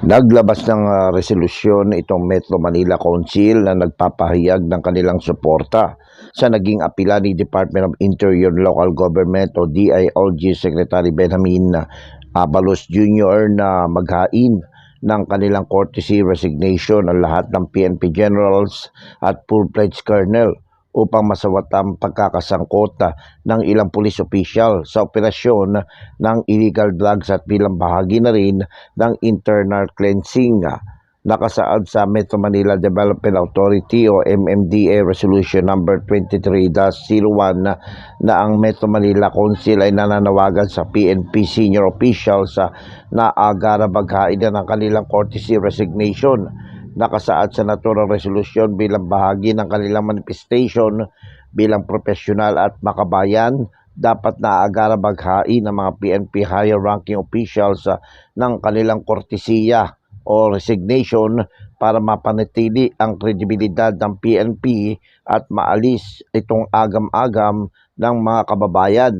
Naglabas ng ah, resolusyon itong Metro Manila Council na nagpapahayag ng kanilang suporta sa naging apila ni Department of Interior Local Government o DILG Secretary Benjamin Abalos Jr. na maghain ng kanilang courtesy resignation ang lahat ng PNP generals at full-fledged colonel upang masawat ang pagkakasangkot ah, ng ilang police official sa operasyon ng illegal drugs at bilang bahagi na rin ng internal cleansing. Nakasaad sa Metro Manila Development Authority o MMDA Resolution number 23-01 na, na ang Metro Manila Council ay nananawagan sa PNP senior officials na agara baghain na ng kanilang courtesy resignation nakasaad sa naturang resolusyon bilang bahagi ng kanilang manifestation bilang profesional at makabayan dapat na agara baghain ng mga PNP higher ranking officials ah, ng kanilang kortesiya o resignation para mapanatili ang kredibilidad ng PNP at maalis itong agam-agam ng mga kababayan.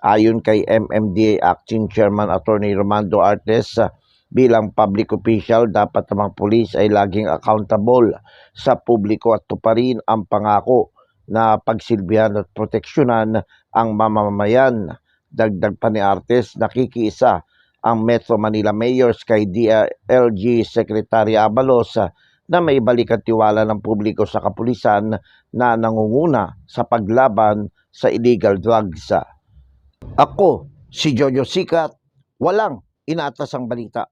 Ayon kay MMDA Acting Chairman Attorney Romando Artes, bilang public official dapat ang mga pulis ay laging accountable sa publiko at tuparin ang pangako na pagsilbihan at proteksyonan ang mamamayan. Dagdag pa ni Artes, nakikiisa ang Metro Manila Mayors kay DLG Secretary Abalos na may balik at tiwala ng publiko sa kapulisan na nangunguna sa paglaban sa illegal drugs. Ako, si Jojo Sikat, walang inatas ang balita.